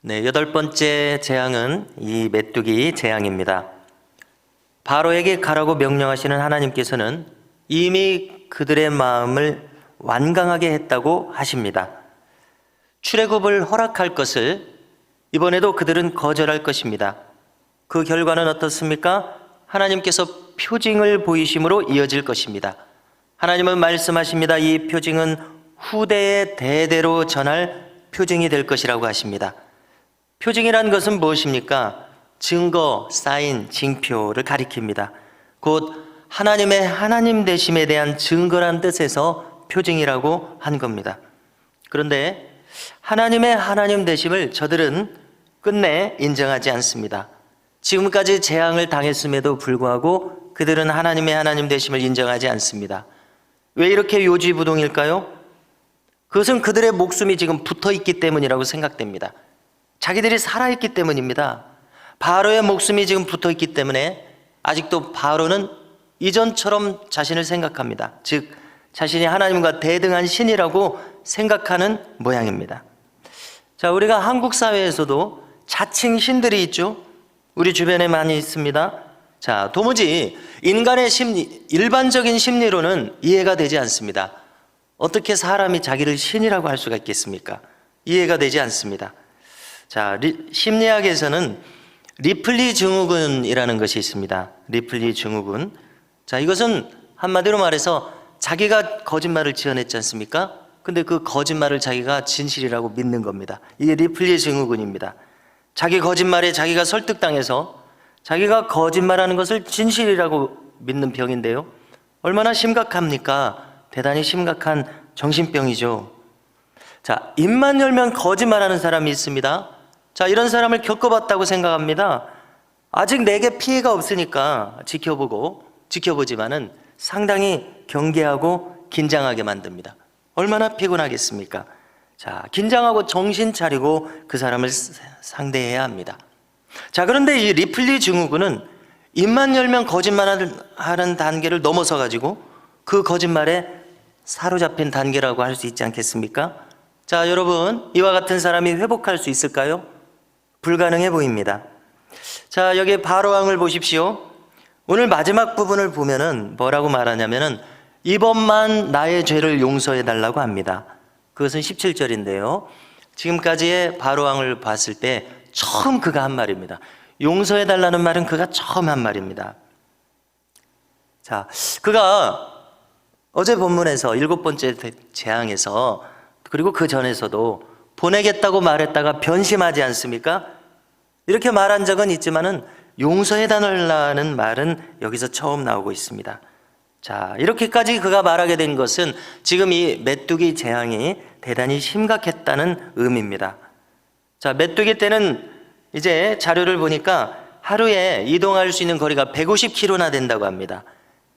네, 여덟 번째 재앙은 이 메뚜기 재앙입니다. 바로에게 가라고 명령하시는 하나님께서는 이미 그들의 마음을 완강하게 했다고 하십니다. 출애굽을 허락할 것을 이번에도 그들은 거절할 것입니다. 그 결과는 어떻습니까? 하나님께서 표징을 보이심으로 이어질 것입니다. 하나님은 말씀하십니다. 이 표징은 후대에 대대로 전할 표징이 될 것이라고 하십니다. 표징이란 것은 무엇입니까? 증거, 사인, 징표를 가리킵니다. 곧 하나님의 하나님 되심에 대한 증거란 뜻에서 표징이라고 한 겁니다. 그런데 하나님의 하나님 되심을 저들은 끝내 인정하지 않습니다. 지금까지 재앙을 당했음에도 불구하고 그들은 하나님의 하나님 되심을 인정하지 않습니다. 왜 이렇게 요지부동일까요? 그것은 그들의 목숨이 지금 붙어 있기 때문이라고 생각됩니다. 자기들이 살아있기 때문입니다. 바로의 목숨이 지금 붙어 있기 때문에 아직도 바로는 이전처럼 자신을 생각합니다. 즉, 자신이 하나님과 대등한 신이라고 생각하는 모양입니다. 자, 우리가 한국 사회에서도 자칭 신들이 있죠. 우리 주변에 많이 있습니다. 자, 도무지 인간의 심리, 일반적인 심리로는 이해가 되지 않습니다. 어떻게 사람이 자기를 신이라고 할 수가 있겠습니까? 이해가 되지 않습니다. 자, 리, 심리학에서는 리플리 증후군이라는 것이 있습니다. 리플리 증후군. 자, 이것은 한마디로 말해서 자기가 거짓말을 지어냈지 않습니까? 근데 그 거짓말을 자기가 진실이라고 믿는 겁니다. 이게 리플리 증후군입니다. 자기 거짓말에 자기가 설득당해서 자기가 거짓말하는 것을 진실이라고 믿는 병인데요. 얼마나 심각합니까? 대단히 심각한 정신병이죠. 자, 입만 열면 거짓말하는 사람이 있습니다. 자, 이런 사람을 겪어봤다고 생각합니다. 아직 내게 피해가 없으니까 지켜보고, 지켜보지만은 상당히 경계하고 긴장하게 만듭니다. 얼마나 피곤하겠습니까? 자, 긴장하고 정신 차리고 그 사람을 상대해야 합니다. 자, 그런데 이 리플리 증후군은 입만 열면 거짓말하는 단계를 넘어서 가지고 그 거짓말에 사로잡힌 단계라고 할 수 있지 않겠습니까? 자, 여러분, 이와 같은 사람이 회복할 수 있을까요? 불가능해 보입니다. 자, 여기 바로왕을 보십시오. 오늘 마지막 부분을 보면은 뭐라고 말하냐면은 이번만 나의 죄를 용서해 달라고 합니다. 그것은 17절인데요. 지금까지의 바로왕을 봤을 때 처음 그가 한 말입니다. 용서해 달라는 말은 그가 처음 한 말입니다. 자, 그가 어제 본문에서 일곱 번째 재앙에서 그리고 그 전에서도 보내겠다고 말했다가 변심하지 않습니까? 이렇게 말한 적은 있지만은 용서해 달라는 말은 여기서 처음 나오고 있습니다. 자, 이렇게까지 그가 말하게 된 것은 지금 이 메뚜기 재앙이 대단히 심각했다는 의미입니다. 자, 메뚜기 때는 이제 자료를 보니까 하루에 이동할 수 있는 거리가 150km나 된다고 합니다.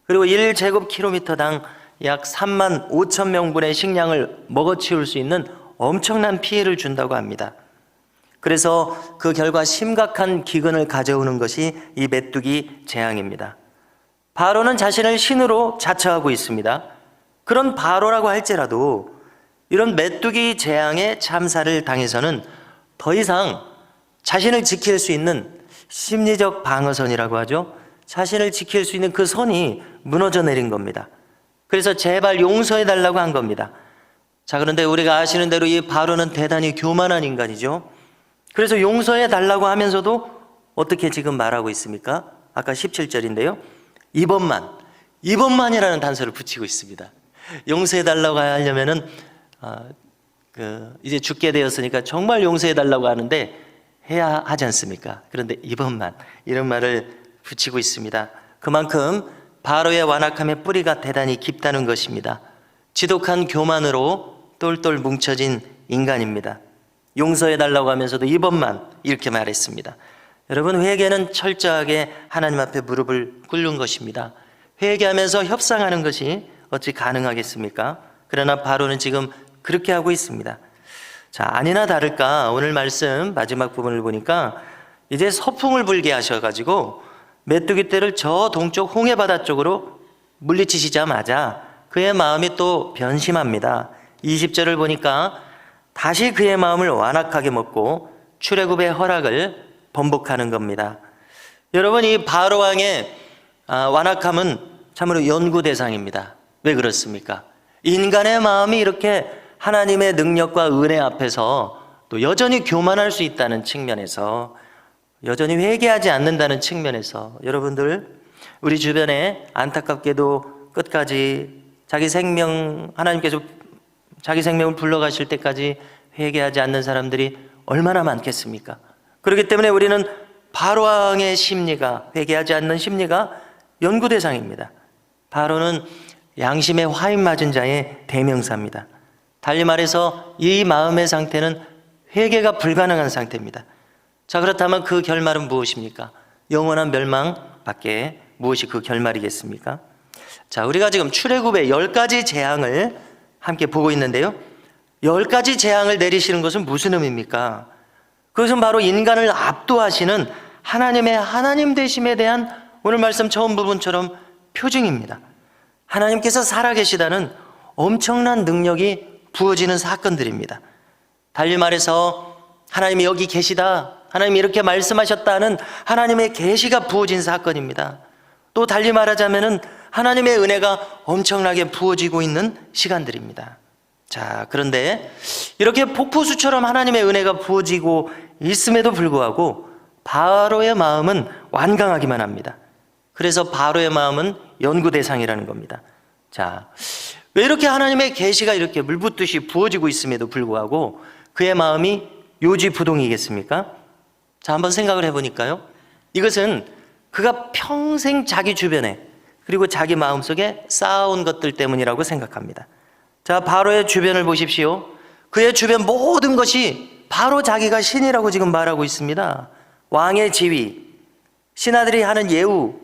그리고 1제곱킬로미터당 약 3만 5천 명분의 식량을 먹어치울 수 있는 엄청난 피해를 준다고 합니다. 그래서 그 결과 심각한 기근을 가져오는 것이 이 메뚜기 재앙입니다. 바로는 자신을 신으로 자처하고 있습니다. 그런 바로라고 할지라도 이런 메뚜기 재앙의 참사를 당해서는 더 이상 자신을 지킬 수 있는 심리적 방어선이라고 하죠. 자신을 지킬 수 있는 그 선이 무너져 내린 겁니다. 그래서 제발 용서해 달라고 한 겁니다. 자, 그런데 우리가 아시는 대로 이 바로는 대단히 교만한 인간이죠. 그래서 용서해 달라고 하면서도 어떻게 지금 말하고 있습니까? 아까 17절인데요. 이번만, 이번만이라는 단서를 붙이고 있습니다. 용서해 달라고 하려면은, 아, 그, 이제 죽게 되었으니까 정말 용서해 달라고 하는데 해야 하지 않습니까? 그런데 이번만, 이런 말을 붙이고 있습니다. 그만큼 바로의 완악함의 뿌리가 대단히 깊다는 것입니다. 지독한 교만으로 똘똘 뭉쳐진 인간입니다. 용서해 달라고 하면서도 이번만 이렇게 말했습니다. 여러분 회개는 철저하게 하나님 앞에 무릎을 꿇는 것입니다. 회개하면서 협상하는 것이 어찌 가능하겠습니까? 그러나 바로는 지금 그렇게 하고 있습니다. 자, 아니나 다를까 오늘 말씀 마지막 부분을 보니까 이제 서풍을 불게 하셔가지고 메뚜기 떼를 저 동쪽 홍해 바다 쪽으로 물리치시자마자 그의 마음이 또 변심합니다. 20절을 보니까 다시 그의 마음을 완악하게 먹고 출애굽의 허락을 번복하는 겁니다. 여러분 이 바로 왕의 아, 완악함은 참으로 연구 대상입니다. 왜 그렇습니까? 인간의 마음이 이렇게 하나님의 능력과 은혜 앞에서 또 여전히 교만할 수 있다는 측면에서 여전히 회개하지 않는다는 측면에서 여러분들 우리 주변에 안타깝게도 끝까지 자기 생명 하나님께서 자기 생명을 불러가실 때까지 회개하지 않는 사람들이 얼마나 많겠습니까? 그렇기 때문에 우리는 바로왕의 심리가 회개하지 않는 심리가 연구 대상입니다. 바로는 양심에 화인 맞은 자의 대명사입니다. 달리 말해서 이 마음의 상태는 회개가 불가능한 상태입니다. 자 그렇다면 그 결말은 무엇입니까? 영원한 멸망 밖에 무엇이 그 결말이겠습니까? 자 우리가 지금 출애굽의 열 가지 재앙을 함께 보고 있는데요. 열 가지 재앙을 내리시는 것은 무슨 의미입니까? 그것은 바로 인간을 압도하시는 하나님의 하나님 되심에 대한 오늘 말씀 처음 부분처럼 표징입니다. 하나님께서 살아계시다는 엄청난 능력이 부어지는 사건들입니다. 달리 말해서 하나님이 여기 계시다. 하나님이 이렇게 말씀하셨다는 하나님의 계시가 부어진 사건입니다. 또 달리 말하자면은 하나님의 은혜가 엄청나게 부어지고 있는 시간들입니다. 자, 그런데 이렇게 폭포수처럼 하나님의 은혜가 부어지고 있음에도 불구하고 바로의 마음은 완강하기만 합니다. 그래서 바로의 마음은 연구 대상이라는 겁니다. 자, 왜 이렇게 하나님의 계시가 이렇게 물붓듯이 부어지고 있음에도 불구하고 그의 마음이 요지부동이겠습니까? 자, 한번 생각을 해보니까요. 이것은 그가 평생 자기 주변에 그리고 자기 마음속에 쌓아온 것들 때문이라고 생각합니다. 자, 바로의 주변을 보십시오. 그의 주변 모든 것이 바로 자기가 신이라고 지금 말하고 있습니다. 왕의 지위, 신하들이 하는 예우,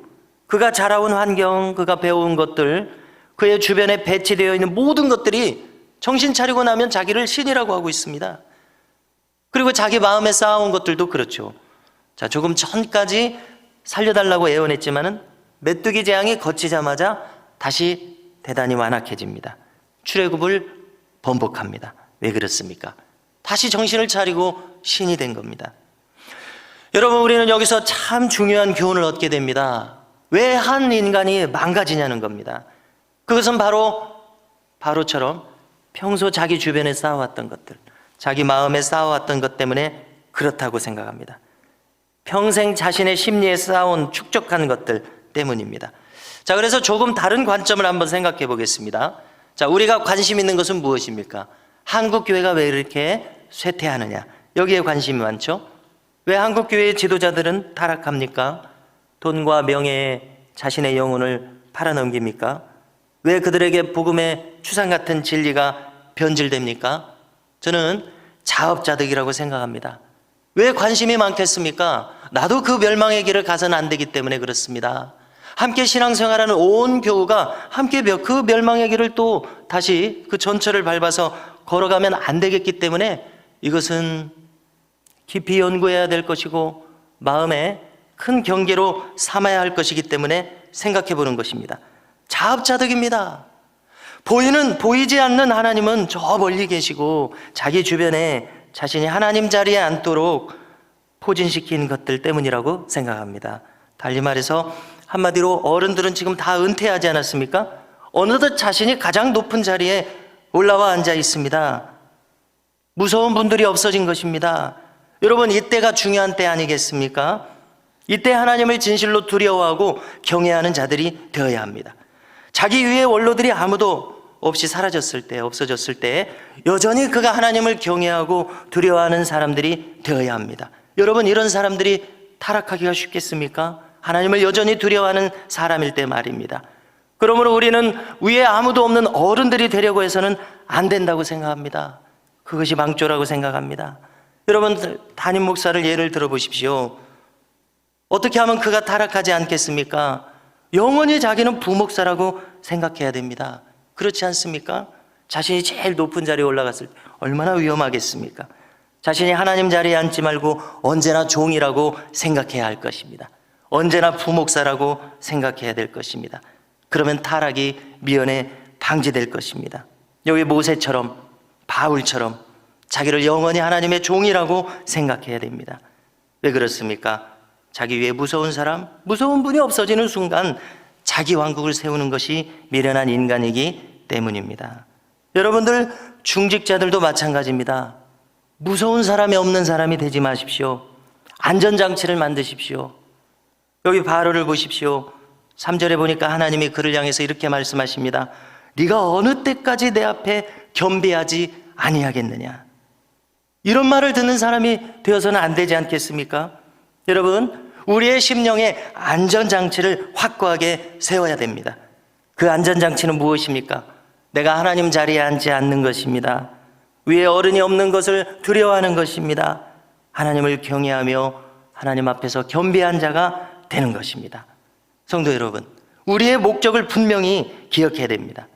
그가 자라온 환경, 그가 배운 것들, 그의 주변에 배치되어 있는 모든 것들이 정신 차리고 나면 자기를 신이라고 하고 있습니다. 그리고 자기 마음에 쌓아온 것들도 그렇죠. 자, 조금 전까지 살려달라고 애원했지만은 메뚜기 재앙이 거치자마자 다시 대단히 완악해집니다. 출애굽을 번복합니다. 왜 그렇습니까? 다시 정신을 차리고 신이 된 겁니다. 여러분, 우리는 여기서 참 중요한 교훈을 얻게 됩니다. 왜 한 인간이 망가지냐는 겁니다. 그것은 바로 바로처럼 평소 자기 주변에 쌓아왔던 것들, 자기 마음에 쌓아왔던 것 때문에 그렇다고 생각합니다. 평생 자신의 심리에 쌓아온 축적한 것들 때문입니다. 자, 그래서 조금 다른 관점을 한번 생각해 보겠습니다. 자, 우리가 관심 있는 것은 무엇입니까? 한국 교회가 왜 이렇게 쇠퇴하느냐? 여기에 관심이 많죠? 왜 한국 교회의 지도자들은 타락합니까? 돈과 명예에 자신의 영혼을 팔아넘깁니까? 왜 그들에게 복음의 추상 같은 진리가 변질됩니까? 저는 자업자득이라고 생각합니다. 왜 관심이 많겠습니까? 나도 그 멸망의 길을 가서는 안 되기 때문에 그렇습니다. 함께 신앙생활하는 온 교우가 함께 그 멸망의 길을 또 다시 그 전철을 밟아서 걸어가면 안 되겠기 때문에 이것은 깊이 연구해야 될 것이고 마음에 큰 경계로 삼아야 할 것이기 때문에 생각해 보는 것입니다. 자업자득입니다. 보이는 보이지 않는 하나님은 저 멀리 계시고 자기 주변에 자신이 하나님 자리에 앉도록 포진시킨 것들 때문이라고 생각합니다. 달리 말해서 한마디로 어른들은 지금 다 은퇴하지 않았습니까? 어느덧 자신이 가장 높은 자리에 올라와 앉아 있습니다. 무서운 분들이 없어진 것입니다. 여러분, 이때가 중요한 때 아니겠습니까? 이때 하나님을 진실로 두려워하고 경외하는 자들이 되어야 합니다. 자기 위의 원로들이 아무도 없이 사라졌을 때, 없어졌을 때, 여전히 그가 하나님을 경외하고 두려워하는 사람들이 되어야 합니다. 여러분, 이런 사람들이 타락하기가 쉽겠습니까? 하나님을 여전히 두려워하는 사람일 때 말입니다. 그러므로 우리는 위에 아무도 없는 어른들이 되려고 해서는 안 된다고 생각합니다. 그것이 망조라고 생각합니다. 여러분, 담임 목사를 예를 들어 보십시오. 어떻게 하면 그가 타락하지 않겠습니까? 영원히 자기는 부목사라고 생각해야 됩니다. 그렇지 않습니까? 자신이 제일 높은 자리에 올라갔을 때 얼마나 위험하겠습니까? 자신이 하나님 자리에 앉지 말고 언제나 종이라고 생각해야 할 것입니다. 언제나 부목사라고 생각해야 될 것입니다. 그러면 타락이 미연에 방지될 것입니다. 여기 모세처럼 바울처럼 자기를 영원히 하나님의 종이라고 생각해야 됩니다. 왜 그렇습니까? 자기 위에 무서운 사람, 무서운 분이 없어지는 순간 자기 왕국을 세우는 것이 미련한 인간이기 때문입니다. 여러분들 중직자들도 마찬가지입니다. 무서운 사람이 없는 사람이 되지 마십시오. 안전장치를 만드십시오. 여기 바로를 보십시오. 3절에 보니까 하나님이 그를 향해서 이렇게 말씀하십니다. 네가 어느 때까지 내 앞에 겸비하지 아니하겠느냐. 이런 말을 듣는 사람이 되어서는 안 되지 않겠습니까? 여러분, 우리의 심령에 안전장치를 확고하게 세워야 됩니다. 그 안전장치는 무엇입니까? 내가 하나님 자리에 앉지 않는 것입니다. 위에 어른이 없는 것을 두려워하는 것입니다. 하나님을 경외하며 하나님 앞에서 겸비한 자가 되는 것입니다. 성도 여러분, 우리의 목적을 분명히 기억해야 됩니다.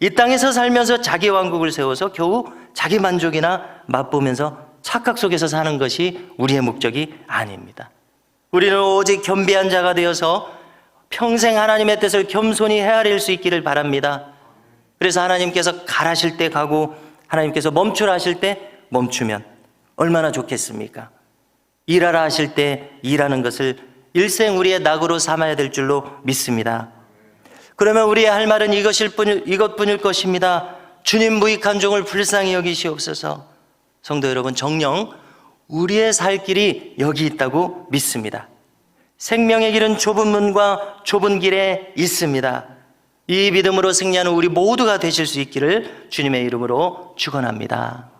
이 땅에서 살면서 자기 왕국을 세워서 겨우 자기 만족이나 맛보면서 착각 속에서 사는 것이 우리의 목적이 아닙니다. 우리는 오직 겸비한 자가 되어서 평생 하나님의 뜻을 겸손히 헤아릴 수 있기를 바랍니다. 그래서 하나님께서 가라실 때 가고 하나님께서 멈추라 하실 때 멈추면 얼마나 좋겠습니까? 일하라 하실 때 일하는 것을 일생 우리의 낙으로 삼아야 될 줄로 믿습니다. 그러면 우리의 할 말은 이것일 뿐 이것뿐일 것입니다. 주님 무익한 종을 불쌍히 여기시옵소서. 성도 여러분 정령 우리의 살 길이 여기 있다고 믿습니다. 생명의 길은 좁은 문과 좁은 길에 있습니다. 이 믿음으로 승리하는 우리 모두가 되실 수 있기를 주님의 이름으로 축원합니다.